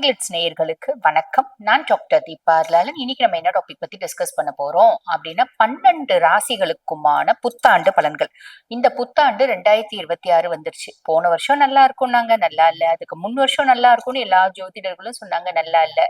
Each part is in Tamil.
ஸ்பைக்லெட்ஸ் நேயர்களுக்கு வணக்கம். நான் டாக்டர் தீபா லாலன் இன்னைக்கு நம்ம என்ன டாபிக் பத்தி டிஸ்கஸ் பண்ண போறோம் அப்படின்னா பன்னெண்டு ராசிகளுக்குமான புத்தாண்டு பலன்கள். இந்த புத்தாண்டு ரெண்டாயிரத்தி இருபத்தி ஆறு வந்துருச்சு. போன வருஷம் நல்லா இருக்கும்னாங்க நல்லா இல்ல. அதுக்கு முன் வருஷம் நல்லா இருக்கும்னு எல்லா ஜோதிடர்களும் சொன்னாங்க நல்லா இல்ல.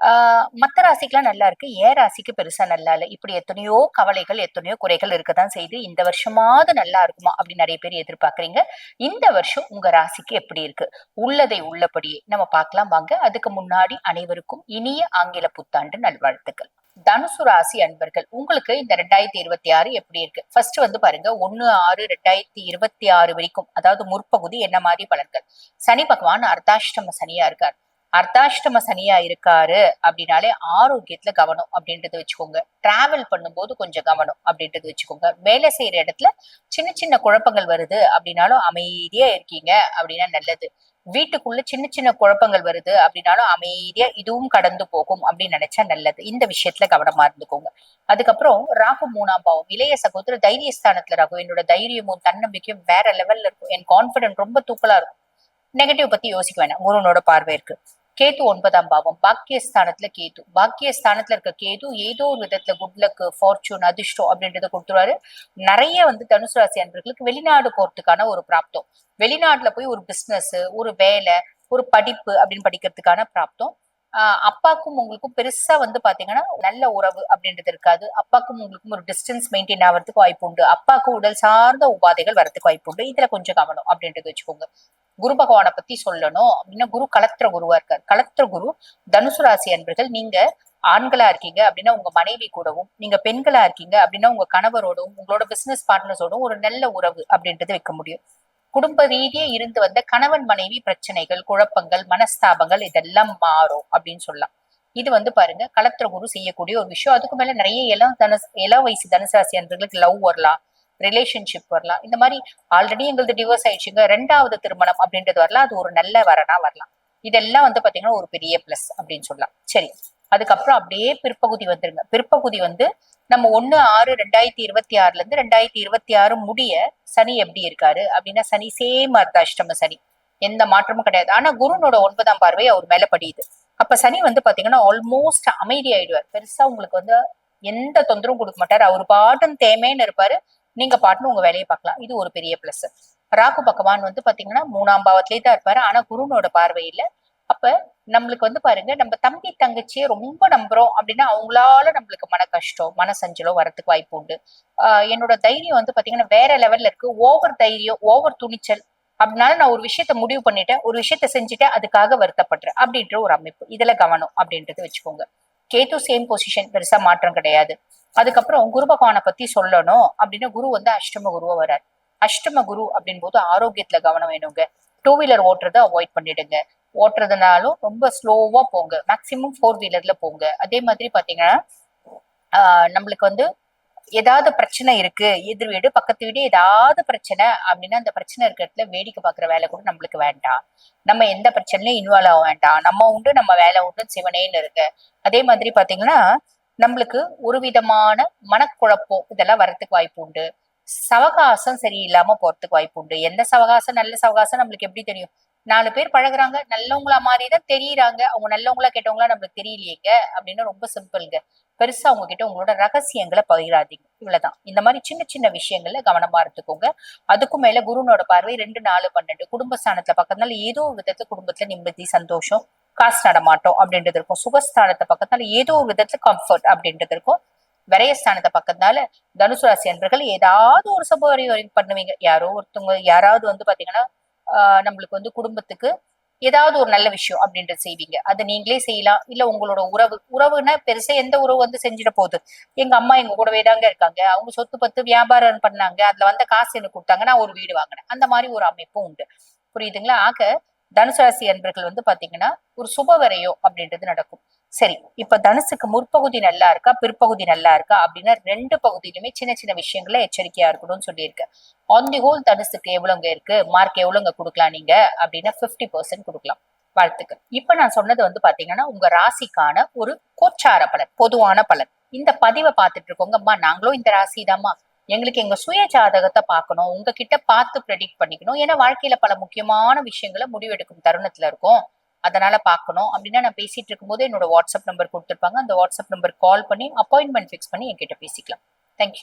ஆஹ் மத்த ராசிக்கெல்லாம் நல்லா இருக்கு. ஏ ராசிக்கு பெருசா நல்லா இல்ல. இப்படி எத்தனையோ கவலைகள் எத்தனையோ குறைகள் இருக்கதான் செய்து இந்த வருஷமாவது நல்லா இருக்குமா? அப்படின்னு நிறைய பேர் எதிர்பார்க்கறீங்க. இந்த வருஷம் உங்க ராசிக்கு எப்படி இருக்கு? உள்ளதை உள்ளபடியே நம்ம பார்க்கலாம் வாங்க. அதுக்கு முன்னாடி அனைவருக்கும் இனிய ஆங்கில புத்தாண்டு நல்வாழ்த்துக்கள். தனுசு ராசி அன்பர்கள் உங்களுக்கு இந்த ரெண்டாயிரத்தி இருபத்தி ஆறு எப்படி இருக்கு? ஃபர்ஸ்ட் வந்து பாருங்க. ஒன்னு ஆறு ரெண்டாயிரத்தி இருபத்தி ஆறு வரைக்கும் அதாவது முற்பகுதி என்ன மாதிரி பலன்கள்? சனி பகவான் அர்த்தாஷ்டம சனியா இருக்கார். அர்த்தாஷ்டம சனியா இருக்காரு அப்படின்னாலே ஆரோக்கியத்துல கவனம் அப்படின்றத வச்சுக்கோங்க. டிராவல் பண்ணும்போது கொஞ்சம் கவனம் அப்படின்றது வச்சுக்கோங்க. வேலை செய்யற இடத்துல சின்ன சின்ன குழப்பங்கள் வருது அப்படின்னாலும் அமைதியா இருக்கீங்க அப்படின்னா நல்லது. வீட்டுக்குள்ள சின்ன சின்ன குழப்பங்கள் வருது அப்படின்னாலும் அமைதியா இதுவும் கடந்து போகும் அப்படின்னு நினைச்சா நல்லது. இந்த விஷயத்துல கவனமா இருந்துக்கோங்க. அதுக்கப்புறம் ராகு மூணாம் பாவம் இளைய சகோதரர் தைரியஸ்தானத்துல ராகு. என்னோட தைரியமும் தன்னம்பிக்கையும் வேற லெவல்ல இருக்கும். என் கான்பிடன்ட் ரொம்ப தூக்கலா இருக்கும். நெகட்டிவ் பத்தி யோசிக்க வேணாம். குருனோட பார்வை இருக்கு. கேது ஒன்பதாம் பாவம். பாக்கியஸ்தானத்துல கேது. பாக்கியஸ்தானத்துல இருக்க கேது ஏதோ ஒரு விதத்துல குட் லக் ஃபார்ச்சூன் அதிர்ஷ்டம் அப்படின்றத கொடுத்துருவாரு. நிறைய வந்து தனுசு ராசி அன்பர்களுக்கு வெளிநாடு போறதுக்கான ஒரு பிராப்தம். வெளிநாட்டுல போய் ஒரு பிசினஸ் ஒரு வேலை ஒரு படிப்பு அப்படின்னு படிக்கிறதுக்கான பிராப்தம். ஆஹ் அப்பாக்கும் உங்களுக்கும் பெருசா வந்து பாத்தீங்கன்னா நல்ல உறவு அப்படின்றது இருக்காது. அப்பாக்கும் உங்களுக்கும் ஒரு டிஸ்டன்ஸ் மெயின்டைன் ஆகிறதுக்கு வாய்ப்பு உண்டு. அப்பாவுக்கு உடல் சார்ந்த உபாதைகள் வரதுக்கு வாய்ப்பு உண்டு. இதுல கொஞ்சம் கவனம் அப்படின்றது வச்சுக்கோங்க. குரு பகவானை பத்தி சொல்லணும் அப்படின்னா குரு கலத்திர குருவா இருக்கார். கலத்திர குரு தனுசு ராசி அன்பர்கள் நீங்க ஆண்களா இருக்கீங்க அப்படின்னா உங்க மனைவி கூடவும் நீங்க பெண்களா இருக்கீங்க அப்படின்னா உங்க கணவரோடும் உங்களோட பிசினஸ் பார்ட்னர்ஸோடும் ஒரு நல்ல உறவு அப்படின்றது வைக்க முடியும். குடும்ப ரீதியே இருந்து வந்த கணவன் மனைவி பிரச்சனைகள் குழப்பங்கள் மனஸ்தாபங்கள் இதெல்லாம் மாறும் அப்படின்னு சொல்லலாம். இது வந்து பாருங்க கலத்திர குரு செய்யக்கூடிய ஒரு விஷயம். அதுக்கு மேல நிறைய இளம் தனுசு இள வயசு தனுசு ராசி அன்பர்களுக்கு லவ் வரலாம். ரிலேஷன்ஷிப் வரலாம். இந்த மாதிரி ஆல்ரெடி எங்களுக்கு டிவோர்ஸ் ஆயிடுச்சுங்க ரெண்டாவது திருமணம் அப்படின்றது வரலாம். அது ஒரு நல்ல வரனா வரலாம். இதெல்லாம் வந்து பாத்தீங்கன்னா ஒரு பெரிய பிளஸ் அப்படின்னு சொல்லலாம். சரி. அதுக்கப்புறம் அப்படியே பிற்பகுதி வந்துருங்க. பிற்பகுதி வந்து நம்ம ஒன்னு ஆறு ரெண்டாயிரத்தி இருபத்தி ஆறுல இருந்து ரெண்டாயிரத்தி இருபத்தி ஆறு முடிய சனி எப்படி இருக்காரு? அப்படின்னா சனி சேம் அர்த்தாஷ்டம சனி. எந்த மாற்றமும் கிடையாது. ஆனா குருனோட ஒன்பதாம் பார்வை அவர் மேல படியுது. அப்ப சனி வந்து பாத்தீங்கன்னா ஆல்மோஸ்ட் அமைதி ஆயிடுவார் பெருசா உங்களுக்கு வந்து எந்த தொந்தரவும் கொடுக்க மாட்டாரு. அவர் பாட்டும் தேமேன்னு இருப்பாரு. நீங்க பாட்டுன்னு உங்க வேலையை பார்க்கலாம். இது ஒரு பெரிய பிளஸ் ராகு பகவான் வந்து பாத்தீங்கன்னா மூணாம் பாவத்திலே தான் இருப்பாரு. ஆனா குருனோட பார்வையில அப்ப நம்மளுக்கு வந்து பாருங்க நம்ம தம்பி தங்கச்சியை ரொம்ப நம்புறோம் அப்படின்னா அவங்களால நம்மளுக்கு மன கஷ்டம் மன சஞ்சலம் வரத்துக்கு வாய்ப்பு உண்டு. ஆஹ் என்னோட தைரியம் வந்து பாத்தீங்கன்னா வேற லெவல்ல இருக்கு. ஓவர் தைரியம் ஓவர் துணிச்சல் அப்படினால நான் ஒரு விஷயத்த முடிவு பண்ணிட்டேன். ஒரு விஷயத்த செஞ்சுட்டேன். அதுக்காக வருத்தப்படுறேன் அப்படின்ற ஒரு அமைப்பு. இதுல கவனம் அப்படின்றது வச்சுக்கோங்க. கேது சேம் பொசிஷன் பெருசா மாற்றம் கிடையாது. அதுக்கப்புறம் குரு பகவானை பத்தி சொல்லணும் அப்படின்னா குரு வந்து அஷ்டம குருவா வரார் அஷ்டம குரு அப்படின் போது ஆரோக்கியத்துல கவனம் வேணுங்க. டூ வீலர் ஓட்டுறத அவாய்ட் பண்ணிடுங்க. ஓட்டுறதுனாலும் ரொம்ப ஸ்லோவா போங்க. மேக்சிமம் ஃபோர் வீலர்ல போங்க. அதே மாதிரி பாத்தீங்கன்னா நம்மளுக்கு வந்து ஏதாவது பிரச்சனை இருக்கு எதிர் வீடு பக்கத்து வீடு ஏதாவது பிரச்சனை அப்படின்னா அந்த பிரச்சனை இருக்கிற இடத்துல வேடிக்கை பாக்குற வேலை கூட நம்மளுக்கு வேண்டாம். நம்ம எந்த பிரச்சனையும் இன்வால்வ் ஆக வேண்டாம். நம்ம உண்டு நம்ம வேலை உண்டு சிவனேன்னு இருக்கு. அதே மாதிரி பாத்தீங்கன்னா நம்மளுக்கு ஒரு விதமான மனக்குழப்பம் இதெல்லாம் வரத்துக்கு வாய்ப்பு உண்டு. சவகாசம் சரியில்லாம போறதுக்கு வாய்ப்பு உண்டு. எந்த சவகாசம் நல்ல சவகாசம் நம்மளுக்கு எப்படி தெரியும்? நாலு பேர் பழகுறாங்க நல்லவங்களா மாதிரிதான் தெரியறாங்க. அவங்க நல்லவங்களா கேட்டவங்களா நம்மளுக்கு தெரியலையேங்க. அப்படின்னு ரொம்ப சிம்பிள்ங்க. பெருசா அவங்க கிட்ட உங்களோட ரகசியங்களை பகிராதீங்க. இவ்வளவுதான். இந்த மாதிரி சின்ன சின்ன விஷயங்கள்ல கவனமா இருந்துக்கோங்க. அதுக்கும் மேல குருனோட பார்வை ரெண்டு நாலு பன்னெண்டு குடும்ப ஸ்தானத்துல பக்கத்துனால ஏதோ ஒரு விதத்துல குடும்பத்துல நிம்மதி சந்தோஷம் காசு நடமாட்டோம் அப்படின்றது இருக்கும். சுகஸ்தானத்தை பக்கத்தால ஏதோ ஒரு விதத்துல கம்ஃபர்ட் அப்படின்றது இருக்கும். விரயஸ்தானத்தை பக்கத்தால தனுசு ராசி அன்பர்கள் ஏதாவது ஒரு சம்பவம் பண்ணுவீங்க. யாரோ ஒருத்தவங்க யாராவது வந்து பாத்தீங்கன்னா ஆஹ் நம்மளுக்கு வந்து குடும்பத்துக்கு ஏதாவது ஒரு நல்ல விஷயம் அப்படின்றது செய்வீங்க. அதை நீங்களே செய்யலாம். இல்ல உங்களோட உறவு உறவுன்னா பெருசா எந்த உறவு வந்து செஞ்சிட போகுது. எங்க அம்மா எங்க கூடவே தாங்க இருக்காங்க. அவங்க சொத்து பத்து வியாபாரம் பண்ணாங்க. அதுல வந்த காசு எனக்கு கொடுத்தாங்க. நான் ஒரு வீடு வாங்கினேன். அந்த மாதிரி ஒரு அமைப்பும் உண்டு. புரியுதுங்களா? ஆக தனுசு ராசி அன்பர்கள் வந்து பாத்தீங்கன்னா ஒரு சுபவரையோ அப்படின்றது நடக்கும். சரி இப்ப தனுசுக்கு முற்பகுதி நல்லா இருக்கா? பிற்பகுதி நல்லா இருக்கா? அப்படின்னா ரெண்டு பகுதியிலுமே சின்ன சின்ன விஷயங்கள எச்சரிக்கையா இருக்கணும்னு சொல்லியிருக்கேன் ஆன் தி ஹோல் தனுசுக்கு எவ்வளவுங்க இருக்கு? மார்க் எவ்வளவுங்க கொடுக்கலாம் நீங்க? அப்படின்னா பிப்டி பர்சன்ட் கொடுக்கலாம். வாழ்த்துக்கள். இப்ப நான் சொன்னது வந்து பாத்தீங்கன்னா உங்க ராசிக்கான ஒரு கோச்சார பலன் பொதுவான பலன். இந்த பதிவை பார்த்துட்டு இருக்கோங்கம்மா நாங்களும் இந்த ராசி எங்களுக்கு எங்க சுய ஜாதகத்தை பார்க்கணும் உங்ககிட்ட பார்த்து ப்ரெடிக்ட் பண்ணிக்கணும். ஏன்னா வாழ்க்கையில பல முக்கியமான விஷயங்களை முடிவெடுக்கும் தருணத்துல இருக்கும். அதனால பார்க்கணும். அப்படின்னா நான் பேசிட்டு இருக்கும்போது என்னோட வாட்ஸ்அப் நம்பர் கொடுத்துருப்பாங்க. அந்த வாட்ஸ்அப் நம்பர் கால் பண்ணி அப்பாயின்மெண்ட் ஃபிக்ஸ் பண்ணி என்கிட்ட பேசிக்கலாம். தேங்க்யூ